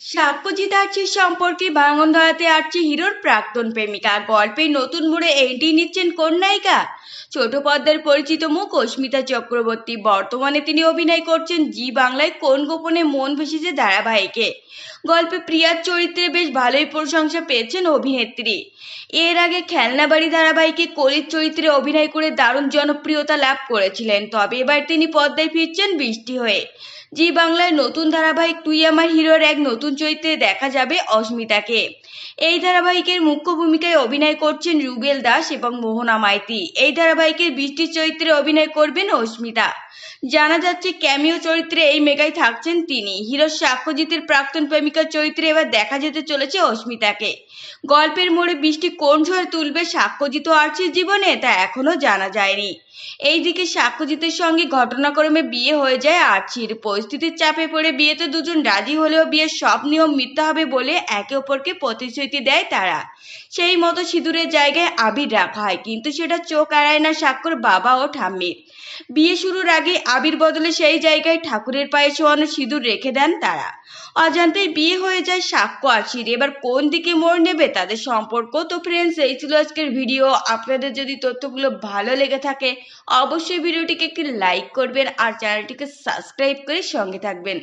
সাক্ষ্যজিৎ আর্চির সম্পর্কে ভাঙন ধরাতে আর্চি হিরোর প্রাক্তন প্রেমিকা। গল্পে নতুন মোড়ে এন্ট্রি নিচ্ছেন কোন নায়িকা? ছোট পর্দার পরিচিত মুখ অস্মিতা চক্রবর্তী। বর্তমানে তিনি অভিনয় করছেন জি বাংলায় কোন গোপনে মন ভেসেছে ধারাবাহিকে। গল্পে প্রিয়ার চরিত্রে বেশ ভালোই প্রশংসা পেয়েছেন অভিনেত্রী। এর আগে খেলনাবাড়ি ধারাবাহিকে কলির চরিত্রে অভিনয় করে দারুণ জনপ্রিয়তা লাভ করেছিলেন। তবে এবার তিনি পর্দায় ফিরছেন বৃষ্টি হয়ে। জি বাংলায় নতুন ধারাবাহিক তুই আমার হিরোর এক নতুন চরিত্রে দেখা যাবে অস্মিতাকে। এই ধারাবাহিকের মুখ্য ভূমিকায় অভিনয় করছেন রুবেল দাস এবং মোহনা মাইতি। এই ধারাবাহিকের বৃষ্টির চরিত্রে অভিনয় করবেন অস্মিতা। জানা যাচ্ছে, ক্যামিও চরিত্রে এই মেগায় থাকছেন তিনি। হিরো সাক্ষ্যজিতের প্রাক্তন প্রেমিকার চরিত্রে এবার দেখা যেতে চলেছে অস্মিতাকে। গল্পের মোড়ে বৃষ্টি কোন ঝড় তুলবে সাক্ষ্যজিৎ ও আর্চির জীবনে তা এখনও জানা যায়নি। এইদিকে সাক্ষ্যজিতের সঙ্গে ঘটনাক্রমে বিয়ে হয়ে যায় আর্চির। পরিস্থিতির চাপে পড়ে বিয়েতে দুজন রাজি হলেও বিয়ের সব নিয়ম মিথ্যা হবে বলে একে অপরকে প্রতিশ্রুতি দেয় তারা। সেই মতো সিঁদুরের জায়গায় আবির রাখা হয়, কিন্তু সেটা চোখ এড়ায় না সাক্ষর বাবা ও ঠাম্মির। বিয়ে শুরুর আগে আবির বদলে সেই জায়গায় ঠাকুরের পায়ে ছোঁয়ানো সিঁদুর রেখে দেন তারা। অজান্তেই বিয়ে হয়ে যায় সাক্ষ্য আছির এবার কোন দিকে মোড় নেবে তাদের সম্পর্ক? তো ফ্রেন্ডস এই ছিল আজকের ভিডিও। আপনাদের যদি তথ্যগুলো ভালো লেগে থাকে, অবশ্যই ভিডিওটিকে একটি লাইক করবেন আর চ্যানেলটিকে সাবস্ক্রাইব করে সঙ্গে থাকবেন।